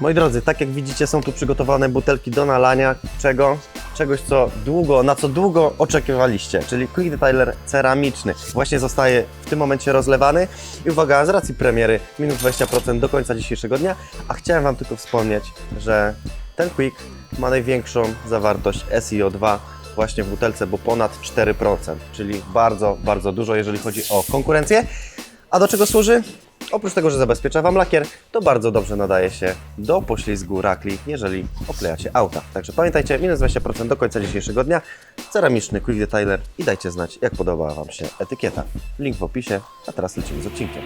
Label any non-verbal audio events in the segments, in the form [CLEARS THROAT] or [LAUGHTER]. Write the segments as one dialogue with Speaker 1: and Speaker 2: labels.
Speaker 1: Moi drodzy, tak jak widzicie, są tu przygotowane butelki do nalania czego? Czegoś, co długo, na co długo oczekiwaliście, czyli Quick Detailer ceramiczny. Właśnie zostaje w tym momencie rozlewany. I uwaga, z racji premiery, minus 20% do końca dzisiejszego dnia. A chciałem Wam tylko wspomnieć, że ten Quick ma największą zawartość SiO2 właśnie w butelce, bo ponad 4%, czyli bardzo, bardzo dużo, jeżeli chodzi o konkurencję. A do czego służy? Oprócz tego, że zabezpiecza Wam lakier, to bardzo dobrze nadaje się do poślizgu rakli, jeżeli oklejacie auta. Także pamiętajcie, minus 20% do końca dzisiejszego dnia, ceramiczny Quick Detailer i dajcie znać, jak podobała Wam się etykieta. Link w opisie, a teraz lecimy z odcinkiem.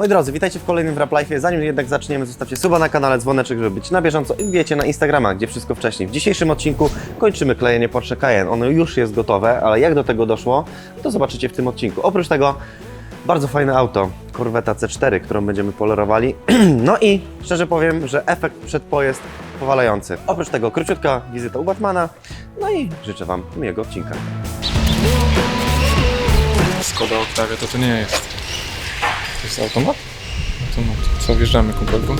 Speaker 1: Moi drodzy, witajcie w kolejnym Wrap Life. Zanim jednak zaczniemy, zostawcie suba na kanale, dzwoneczek, żeby być na bieżąco i wbijecie na Instagrama, gdzie wszystko wcześniej. W dzisiejszym odcinku kończymy klejenie Porsche Cayenne. Ono już jest gotowe, ale jak do tego doszło, to zobaczycie w tym odcinku. Oprócz tego bardzo fajne auto, Corvette C4, którą będziemy polerowali. [CLEARS THROAT] No i szczerze powiem, że efekt przedpo jest powalający. Oprócz tego króciutka wizyta u Batmana. No i życzę Wam miłego odcinka.
Speaker 2: Skoda Octavia to to nie jest. To jest automat? Automat. Co, wjeżdżamy kumpelku?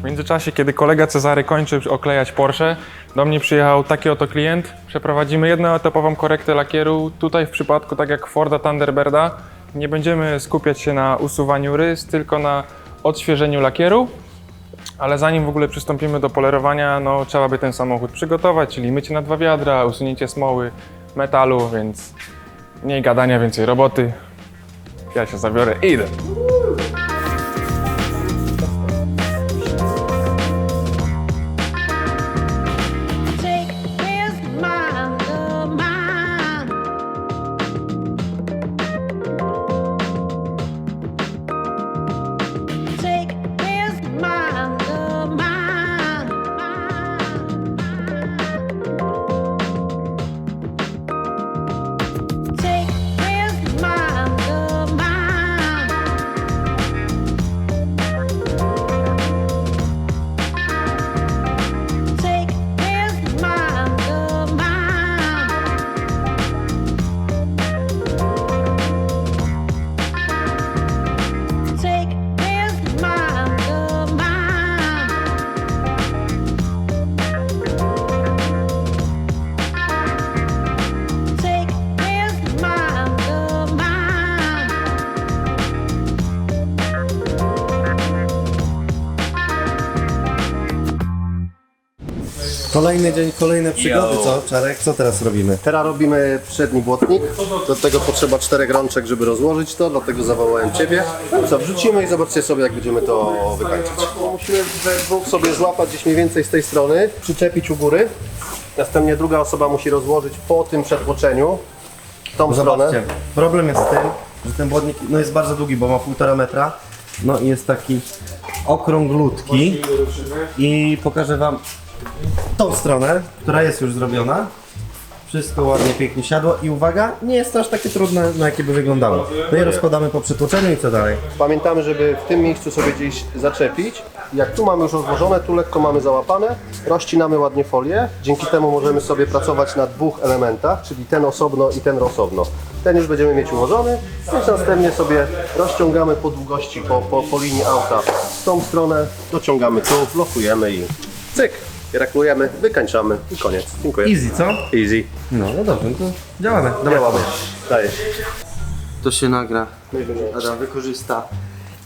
Speaker 2: W międzyczasie, kiedy kolega Cezary kończy oklejać Porsche, do mnie przyjechał taki oto klient. Przeprowadzimy jednoetapową korektę lakieru. Tutaj w przypadku, tak jak Forda Thunderbirda, nie będziemy skupiać się na usuwaniu rys, tylko na odświeżeniu lakieru. Ale zanim w ogóle przystąpimy do polerowania, no trzeba by ten samochód przygotować, czyli mycie na dwa wiadra, usunięcie smoły, metalu, więc mniej gadania, więcej roboty. Ja się zabiorę i idę.
Speaker 1: Kolejny dzień, kolejne przygody, co? Czarek, co teraz robimy?
Speaker 3: Teraz robimy przedni błotnik. Do tego potrzeba czterech rączek, żeby rozłożyć to, dlatego zawołałem Ciebie. No i co, wrzucimy i zobaczcie sobie, jak będziemy to wykańczać. Musimy we dwóch sobie złapać gdzieś mniej więcej z tej strony, przyczepić u góry. Następnie druga osoba musi rozłożyć po tym przetłoczeniu tą stronę.
Speaker 1: Zobaczcie, problem jest z tym, że ten błodnik no jest bardzo długi, bo ma półtora metra. No i jest taki okrąglutki. I pokażę Wam tą stronę, która jest już zrobiona. Wszystko ładnie, pięknie siadło i uwaga, nie jest to aż takie trudne, na jakie by wyglądało. No i rozkładamy po przetłoczeniu i co dalej?
Speaker 3: Pamiętamy, żeby w tym miejscu sobie gdzieś zaczepić. Jak tu mamy już rozłożone, tu lekko mamy załapane, rozcinamy ładnie folię. Dzięki temu możemy sobie pracować na dwóch elementach, czyli ten osobno i ten osobno. Ten już będziemy mieć ułożony, więc następnie sobie rozciągamy po długości, po, po, po linii auta w tą stronę, dociągamy tu, blokujemy i cyk. Gratulujemy, wykańczamy i koniec. Dziękuję.
Speaker 1: Easy, co?
Speaker 3: Easy.
Speaker 1: No, no dobrze, no to działamy. Dawaj.
Speaker 3: Działamy. Daję.
Speaker 1: To się nagra. Adam wykorzysta.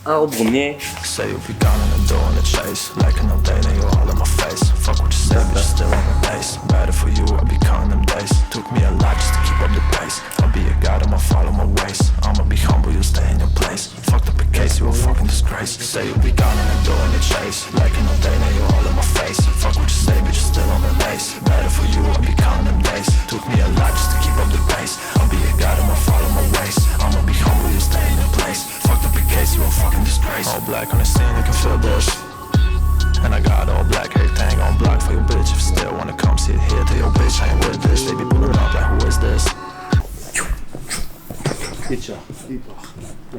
Speaker 1: A obu mniej.
Speaker 4: Say you'll be gone in the door in the chase Like an day, then you all in my face Fuck what you say, but you're still on the base Better for you, I'll be counting them days Took me a lot just to keep up the pace I'll be a god, I'ma follow my ways I'ma be humble, you'll stay in your place Fucked up a case, you a fucking disgrace Say you'll be gone in the door in the chase Like an day,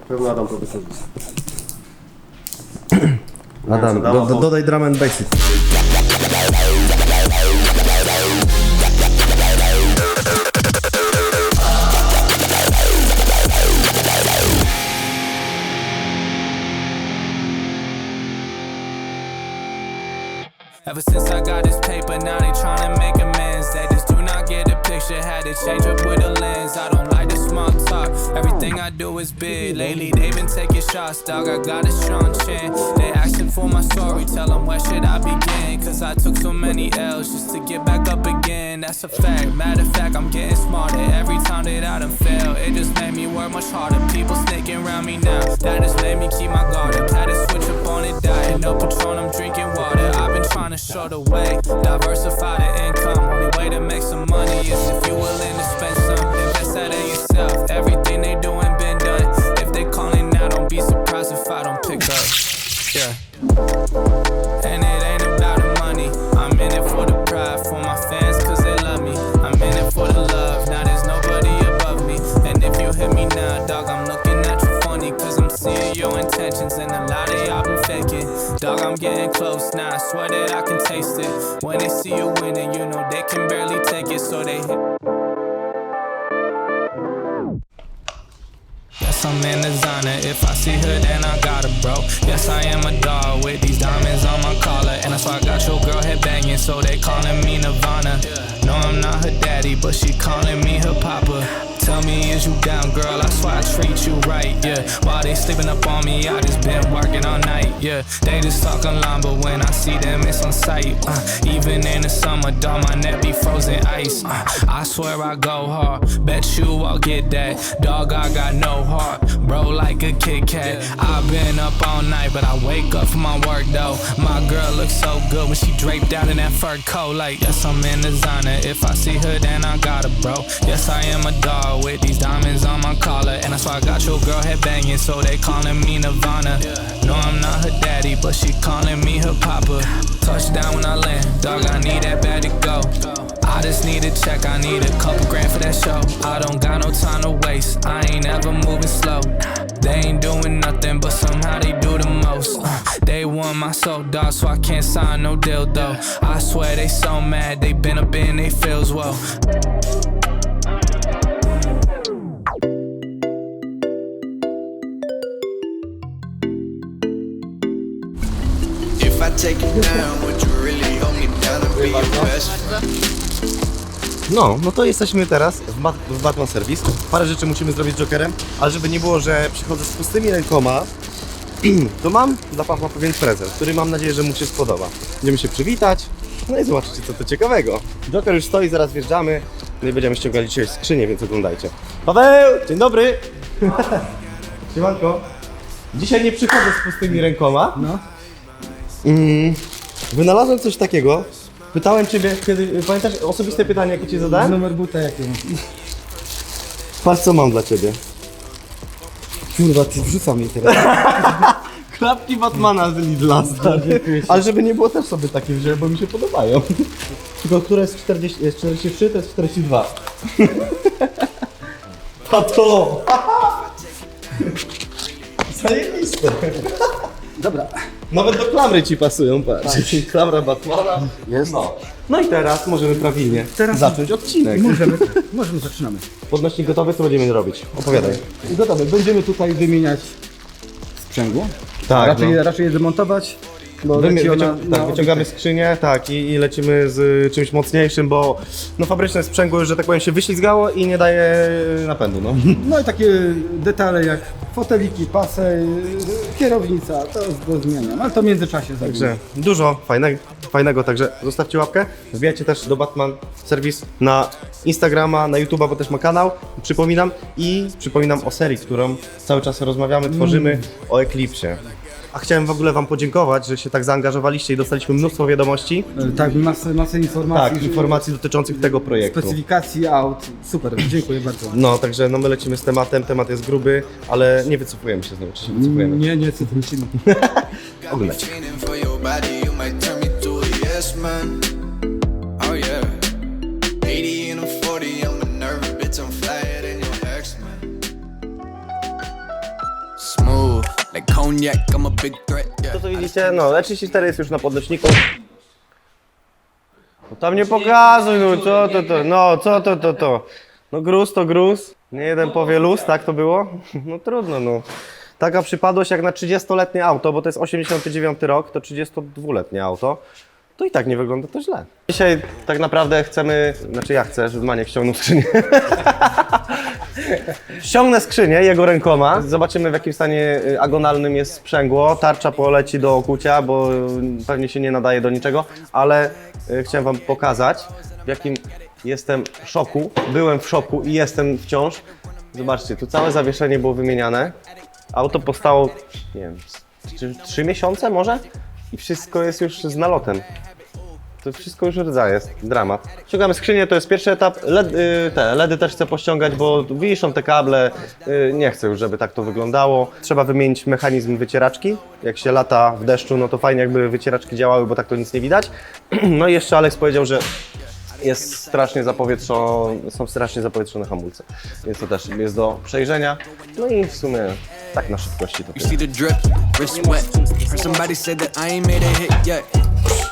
Speaker 3: pewno [CLEARS THROAT] Adam to wykorzysta.
Speaker 1: Adam, do, do, dodaj drum and bassy.
Speaker 5: Ever since I got this paper, now they tryna make amends. They just do not get the picture. Had to change up with a Everything I do is big. Lately they've been taking shots, dog. I got a strong chin. They asking for my story. Tell them where should I begin? Cause I took so many L's just to get back up again. That's a fact. Matter of fact, I'm getting smarter every time that I done fail. It just made me work much harder. People snaking around me now. That just made me keep my guard up. Had to switch up on it, diet. No Patron, I'm drinking water. I've been trying to show the way. Diversify the income. Only way to make some money is if you willing to spend I'm in designer. If I see her, then I got her, bro. Yes, I am a dog with these diamonds on my collar. And that's why I got your girl head banging, so they calling me Nirvana. No, I'm not her daddy, but she calling me her papa. Tell me, is you down, girl? I swear I treat you right, yeah. While they sleeping up on me, I just been working all night, yeah. They just talking line, but when I see them, it's on sight. Uh, even in the summer, dog, my neck be frozen ice. Uh, I swear I go hard, bet you I'll get that. Dog, I got no heart, bro, like a Kit Kat. I've been up all night, but I wake up for my work though. My girl looks so good when she draped out in that fur coat. Like, yes, I'm in designer. If I see her, then I got her, bro. I am a dog with these diamonds on my collar. And that's why I got your girl head banging, so they calling me Nirvana. No, I'm not her daddy, but she calling me her papa. Touchdown when I land, dog, I need that bad to go. I just need a check, I need a couple grand for that show. I don't got no time to waste, I ain't ever moving slow. They ain't doing nothing, but somehow they do the most. Uh, they want my soul, dog, so I can't sign no deal though. I swear they so mad, they been up in they feels well.
Speaker 6: If I take you down, would you really hold me down and be your best
Speaker 1: No, no to jesteśmy teraz w, Bat- w Batman Service. Parę rzeczy musimy zrobić z Jokerem, ale żeby nie było, że przychodzę z pustymi rękoma, [CLEARS THROAT] to mam dla Pawła pewien prezent, który mam nadzieję, że mu się spodoba. Będziemy się przywitać, no i zobaczycie co to ciekawego. Joker już stoi, zaraz wjeżdżamy, no i będziemy ściągali dzisiaj skrzynię, więc oglądajcie. Paweł, dzień dobry! [LAUGHS] Siemanko. Dzisiaj nie przychodzę z pustymi rękoma. No. Mm, wynalazłem coś takiego. Pytałem Ciebie, kiedy, pamiętasz osobiste pytanie, jakie Ci zadałem?
Speaker 7: Numer buta jaki?
Speaker 1: Patrz co mam dla Ciebie.
Speaker 7: Kurwa, ty wrzuca mnie teraz. [LAUGHS]
Speaker 1: Klapki Batmana z Lidla, stary. Ale żeby nie było też sobie takie wziąłem, bo mi się podobają. Tylko które jest 40, jest 43, to jest 42. Pato! [LAUGHS] Zajebiste.
Speaker 7: Dobra.
Speaker 1: Nawet do klamry ci pasują, patrz. [LAUGHS] Klamra Batmana.
Speaker 7: Jest.
Speaker 1: No. no i teraz możemy prawidłnie
Speaker 7: Teraz-
Speaker 1: zacząć odcinek.
Speaker 7: Możemy, możemy, zaczynamy.
Speaker 1: Podnośnik gotowy, co będziemy robić? Opowiadaj.
Speaker 7: Gotowe, będziemy tutaj wymieniać sprzęgło.
Speaker 1: Tak,
Speaker 7: raczej,
Speaker 1: no.
Speaker 7: raczej je demontować. Bo
Speaker 1: Wymi-
Speaker 7: leci ona
Speaker 1: wycią-
Speaker 7: na
Speaker 1: tak, wyciągamy skrzynię, tak, i, i lecimy z y, czymś mocniejszym, bo no fabryczne sprzęgło już, że tak powiem, się wyślizgało i nie daje napędu, no.
Speaker 7: No i takie detale jak foteliki, pasy, kierownica, to jest do zmiany. Ale to w międzyczasie zrobimy.
Speaker 1: Także dużo fajnego, fajnego, także zostawcie łapkę. Wbijajcie też do Batman Serwis na Instagrama, na YouTube'a, bo też ma kanał, przypominam. I przypominam o serii, którą cały czas rozmawiamy, tworzymy o Eclipsie. A chciałem w ogóle Wam podziękować, że się tak zaangażowaliście i dostaliśmy mnóstwo wiadomości.
Speaker 7: E, Tak, masę, masę informacji.
Speaker 1: Tak, informacji dotyczących tego projektu.
Speaker 7: Specyfikacji aut. Super, dziękuję bardzo.
Speaker 1: No, także no my lecimy z tematem, temat jest gruby, ale nie wycofujemy się znowu, czy się wycofujemy?
Speaker 7: Nie, nie, co ty musimy. [LAUGHS]
Speaker 1: Oglądajcie.
Speaker 6: To
Speaker 1: co widzicie, no E34 jest już na podnośniku. No tam nie pokazuj, no co to to, no co to to to. No gruz to gruz, nie jeden powie luz, tak to było? [LAUGHS] No trudno no. Taka przypadłość jak na 30-letnie auto, bo to jest 89 rok, to 32-letnie auto. To i tak nie wygląda to źle. Dzisiaj tak naprawdę chcemy, znaczy ja chcę, żeby Maniek ściągnął skrzynię. [LAUGHS] Ściągnę skrzynię jego rękoma. Zobaczymy w jakim stanie y, agonalnym jest sprzęgło. Tarcza poleci do okucia, bo pewnie się nie nadaje do niczego, ale y, chciałem Wam pokazać w jakim jestem szoku. Byłem w szoku i jestem wciąż. Zobaczcie, tu całe zawieszenie było wymieniane. Auto powstało, nie wiem, czy 3 miesiące może? I wszystko jest już z nalotem. To wszystko już rdza jest, dramat. Ściągamy skrzynię, to jest pierwszy etap. LED, y, te LEDy też chcę pościągać, bo wiszą te kable. Y, nie chcę już, żeby tak to wyglądało. Trzeba wymienić mechanizm wycieraczki. Jak się lata w deszczu, no to fajnie jakby wycieraczki działały, bo tak to nic nie widać. [CLEARS THROAT] No i jeszcze Alex powiedział, że jest strasznie zapowietrzone, są strasznie zapowietrzone hamulce. Więc to też jest do przejrzenia. No i w sumie tak na szybkości to
Speaker 6: You
Speaker 1: tyle.
Speaker 6: see the drip, wrist wet. Heard somebody said that I ain't made a hit yet.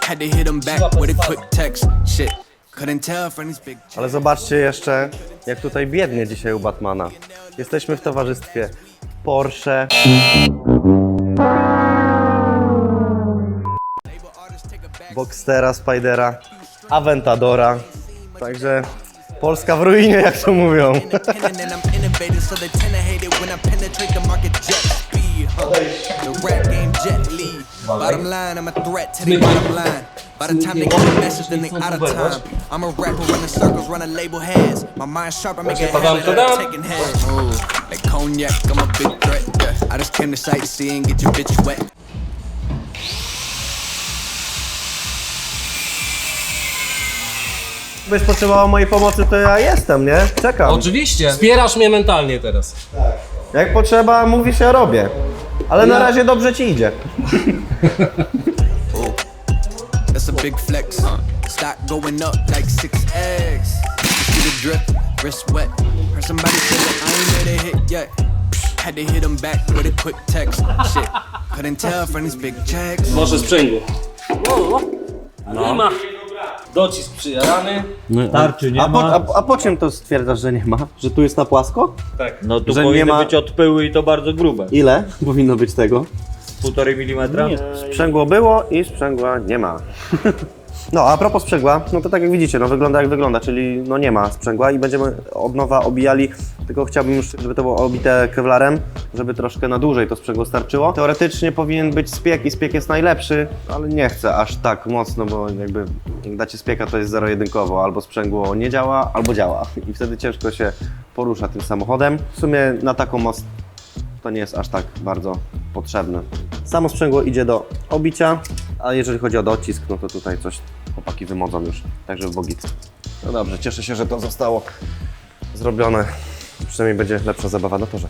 Speaker 6: Had to hit him back with a quick text. Shit, couldn't tell from these big
Speaker 1: Ale zobaczcie jeszcze, jak tutaj biednie dzisiaj u Batmana. Jesteśmy w towarzystwie Porsche. Boxstera, Spidera, Aventadora. Także Polska w ruinie, jak to mówią.
Speaker 6: I'm [LAUGHS] innovative, so they tend to hate it when I penetrate the market jet speed. Huh? The rap game jet lead. Bottom line, I'm a threat to the bottom line. By the time they get the message, then they out of time. I'm a rapper running circles, running label heads. My mind sharp, I make it happen, I'm taking heads. Ooh, like cognac, I'm a big threat. I just came to sightsee and get your bitch wet.
Speaker 1: Byś potrzebował mojej pomocy, to ja jestem, nie? Czekam.
Speaker 8: Oczywiście. Wspierasz mnie mentalnie teraz.
Speaker 1: Jak potrzeba, mówisz, ja robię. Ale na razie dobrze ci idzie. [LAUGHS]
Speaker 6: That's a big flex. Stock going up like 6x. See the drip, wrist wet. Heard somebody say that I ain't made a hit yet. Had to hit him back with a quick text. Shit, couldn't tell from these big checks.
Speaker 8: Może sprzęgło. Nie ma. Docisk przyjarany.
Speaker 9: Tarczy nie
Speaker 1: A po,
Speaker 9: ma.
Speaker 1: a, a po czym to stwierdzasz, że nie ma? Że tu jest na płasko?
Speaker 9: No tu
Speaker 1: że nie
Speaker 9: powinny
Speaker 1: ma-
Speaker 9: być odpyły i to bardzo grube.
Speaker 1: Ile powinno być tego?
Speaker 9: Półtorej milimetra?
Speaker 1: Sprzęgło było i sprzęgła nie ma. [LAUGHS] No, a propos sprzęgła, no to tak jak widzicie, no wygląda jak wygląda, czyli no nie ma sprzęgła i będziemy od nowa obijali, tylko chciałbym już, żeby to było obite kevlarem, żeby troszkę na dłużej to sprzęgło starczyło. Teoretycznie powinien być spiek i spiek jest najlepszy, ale nie chcę aż tak mocno, bo jakby jak dacie spieka to jest zero-jedynkowo, albo sprzęgło nie działa, albo działa i wtedy ciężko się porusza tym samochodem. W sumie na taką moc to nie jest aż tak bardzo potrzebne. Samo sprzęgło idzie do obicia, a jeżeli chodzi o docisk, no to tutaj coś chłopaki wymodzą już, także w bogit. No dobrze, cieszę się, że to zostało zrobione. Przynajmniej będzie lepsza zabawa na torze.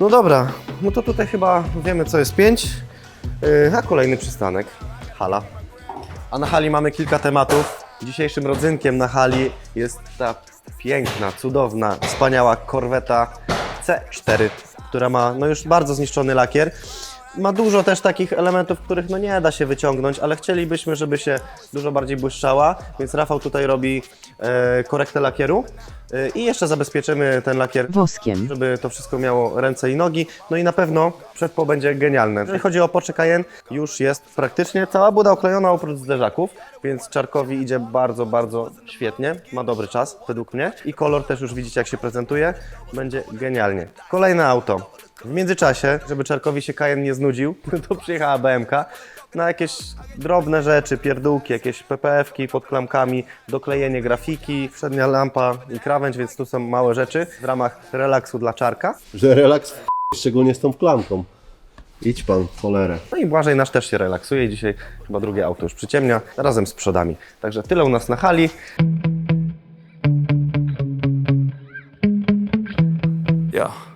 Speaker 1: No dobra, no to tutaj chyba wiemy co jest 5, a kolejny przystanek, hala. A na hali mamy kilka tematów. Dzisiejszym rodzynkiem na hali jest ta piękna, cudowna, wspaniała korweta C4, która ma no już bardzo zniszczony lakier. Ma dużo też takich elementów, których no nie da się wyciągnąć, ale chcielibyśmy, żeby się dużo bardziej błyszczała, więc Rafał tutaj robi e, korektę lakieru. Y, I jeszcze zabezpieczymy ten lakier
Speaker 10: Woskiem.
Speaker 1: żeby to wszystko miało ręce i nogi. No i na pewno przedpo będzie genialne. Jeżeli chodzi o Porsche Cayenne, już jest praktycznie cała buda oklejona oprócz zderzaków, więc Czarkowi idzie bardzo, bardzo świetnie. Ma dobry czas, według mnie. I kolor też już widzicie, jak się prezentuje. Będzie genialnie. Kolejne auto. W międzyczasie, żeby Czarkowi się Cayenne nie znudził, [LAUGHS] to przyjechała BMK na jakieś drobne rzeczy, pierdółki, jakieś PPF-ki pod klamkami, doklejenie grafiki, przednia lampa i krawędź, więc tu są małe rzeczy w ramach relaksu dla Czarka.
Speaker 3: Że relaks w szczególnie z tą klamką. Idź pan, w cholerę.
Speaker 1: No i Błażej nasz też się relaksuje i dzisiaj chyba drugie auto już przyciemnia razem z przodami. Także tyle u nas na hali.
Speaker 4: Yeah.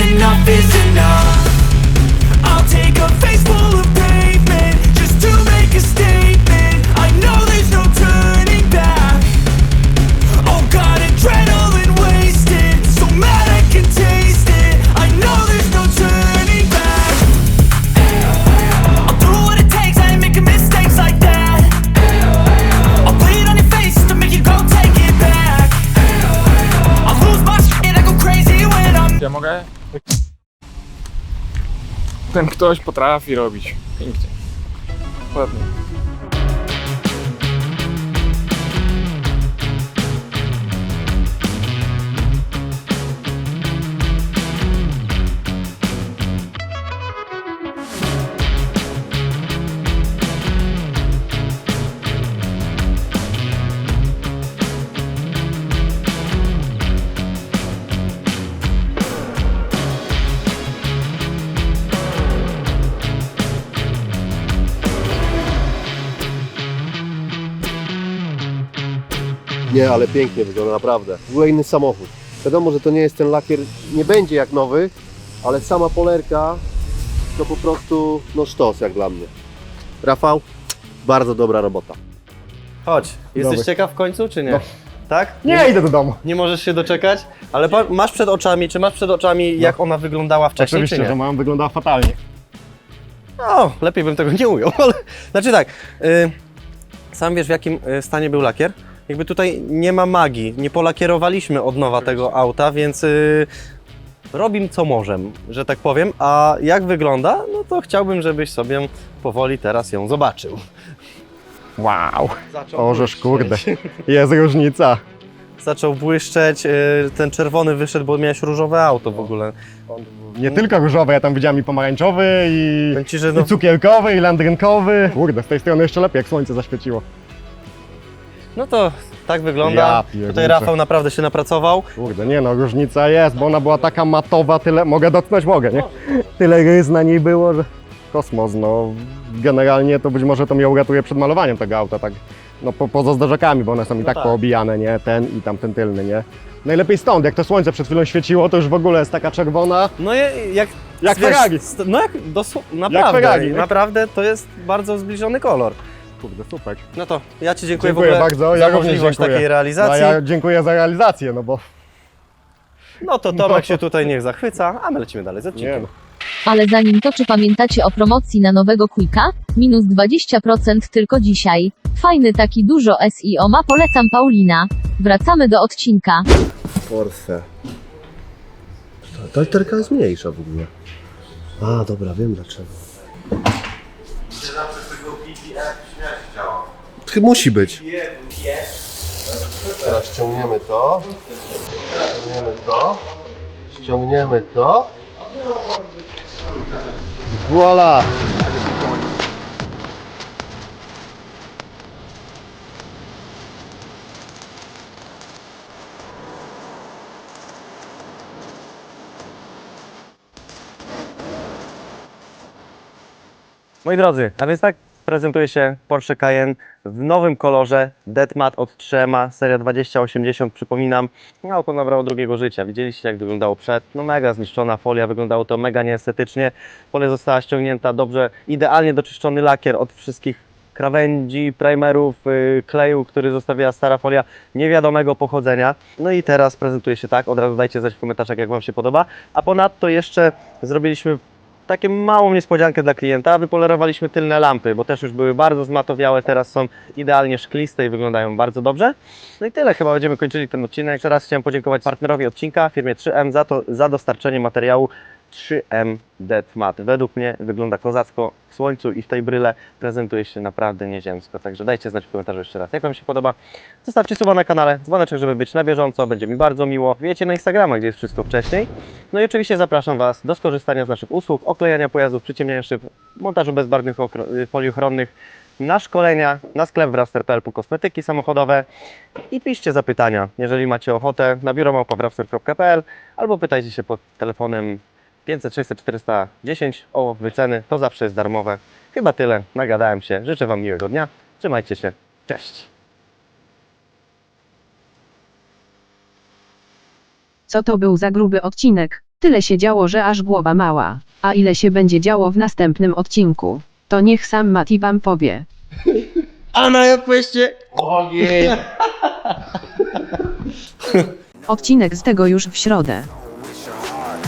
Speaker 4: Enough is enough
Speaker 2: Ten ktoś potrafi robić. Pięknie. Ładnie.
Speaker 3: Nie, ale pięknie wygląda, naprawdę. W ogóle inny samochód. Wiadomo, że to nie jest ten lakier, nie będzie jak nowy, ale sama polerka to po prostu, no sztos jak dla mnie. Rafał, bardzo dobra robota.
Speaker 1: Chodź, jesteś
Speaker 7: Dobry.
Speaker 1: ciekaw w końcu, czy nie? Tak?
Speaker 7: Nie, idę do domu.
Speaker 1: Nie możesz się doczekać? Ale pa- masz przed oczami, czy masz przed oczami, jak ona wyglądała wcześniej,
Speaker 7: Oczywiście,
Speaker 1: czy nie?
Speaker 7: że moją wyglądała fatalnie.
Speaker 1: No, lepiej bym tego nie ujął, [LAUGHS] ale... Znaczy tak, y, sam wiesz w jakim y, stanie był lakier? Jakby tutaj nie ma magii, nie polakierowaliśmy od nowa tego auta, więc y, robim co możem, że tak powiem. A jak wygląda, no to chciałbym, żebyś sobie powoli teraz ją zobaczył.
Speaker 7: Wow. Orzesz, kurde. Jest różnica.
Speaker 1: Zaczął błyszczeć, y, ten czerwony wyszedł, bo miałeś różowe auto w ogóle.
Speaker 7: Nie tylko różowe, ja tam widziałem i pomarańczowy, i,
Speaker 1: Powiem ci, że no,
Speaker 7: i cukierkowy, i landrynkowy. Kurde, z tej strony jeszcze lepiej, jak słońce zaświeciło.
Speaker 1: No to tak wygląda.
Speaker 7: Ja pierniczę.
Speaker 1: Tutaj Rafał naprawdę się napracował.
Speaker 7: Kurde, nie no, różnica jest, bo ona była taka matowa, tyle, mogę dotknąć, mogę, nie? Tyle rys na niej było, że kosmos, no. Generalnie to być może to mnie uratuje przed malowaniem tego auta, tak, no po, poza zderzakami, bo one są i tak,
Speaker 1: tak.
Speaker 7: poobijane, nie? Ten i tamten tylny, nie? Najlepiej stąd, jak to słońce przed chwilą świeciło, to już w ogóle jest taka czerwona.
Speaker 1: No je- jak...
Speaker 7: Jak Ferrari.
Speaker 1: st- No jak dosłownie, naprawdę,
Speaker 7: Ferrari, nie?
Speaker 1: naprawdę to jest bardzo zbliżony kolor.
Speaker 7: Kurde, super.
Speaker 1: No to ja Ci dziękuję,
Speaker 7: Dziękuję
Speaker 1: w ogóle
Speaker 7: bardzo,
Speaker 1: za
Speaker 7: ja również
Speaker 1: możliwość
Speaker 7: dziękuję.
Speaker 1: takiej
Speaker 7: No,
Speaker 1: realizacji.
Speaker 7: a ja dziękuję za realizację, no bo
Speaker 1: No to Tomek się tutaj niech zachwyca, a my lecimy dalej z
Speaker 7: nie
Speaker 1: odcinkiem.
Speaker 7: no.
Speaker 10: Ale zanim to, czy pamiętacie o promocji na nowego Quicka? Minus 20% tylko dzisiaj. Fajny taki dużo SEO ma, polecam Paulina. Wracamy do odcinka.
Speaker 3: Porsche. Ta literka jest mniejsza w ogóle. A, dobra, wiem dlaczego. Musi być. Teraz ściągniemy to. Ściągniemy to. Ściągniemy to. Voila!
Speaker 1: Moi drodzy, a więc tak prezentuje się Porsche Cayenne w nowym kolorze Dead Matte od Trema, seria 2080, przypominam. No, Auto nabrało drugiego życia. Widzieliście jak wyglądało przed? No mega zniszczona folia, wyglądało to mega nieestetycznie. Folia została ściągnięta dobrze, idealnie doczyszczony lakier od wszystkich krawędzi, primerów, yy, kleju, który zostawiła stara folia niewiadomego pochodzenia. No i teraz prezentuje się tak, od razu dajcie znać w komentarzach jak Wam się podoba. A ponadto jeszcze zrobiliśmy taką małą niespodziankę dla klienta. Wypolerowaliśmy tylne lampy, bo też już były bardzo zmatowiałe, teraz są idealnie szkliste i wyglądają bardzo dobrze. No i tyle, chyba będziemy kończyli ten odcinek. Jeszcze raz chciałem podziękować partnerowi odcinka, firmie 3M, za, to, za dostarczenie materiału 3M Dead Matte. Według mnie wygląda kozacko w słońcu i w tej bryle prezentuje się naprawdę nieziemsko. Także dajcie znać w komentarzu jeszcze raz, jak Wam się podoba. Zostawcie suba na kanale, dzwoneczek, żeby być na bieżąco, będzie mi bardzo miło. Wiecie na Instagrama, gdzie jest wszystko wcześniej. No i oczywiście zapraszam Was do skorzystania z naszych usług, oklejania pojazdów, przyciemniania szyb, montażu bezbarwnych y, folii ochronnych, na szkolenia, na sklep wraster.pl po kosmetyki samochodowe i piszcie zapytania, jeżeli macie ochotę, na biuro małpa.wraster.pl albo pytajcie się pod telefonem 500 600 410 o wyceny, to zawsze jest darmowe. Chyba tyle, nagadałem się, życzę Wam miłego dnia, trzymajcie się, cześć!
Speaker 11: Co to był za gruby odcinek? Tyle się działo, że aż głowa mała. A ile się będzie działo w następnym odcinku? To niech sam Mati wam powie.
Speaker 1: A na jakweście! Ogień!
Speaker 11: Odcinek z tego już w środę.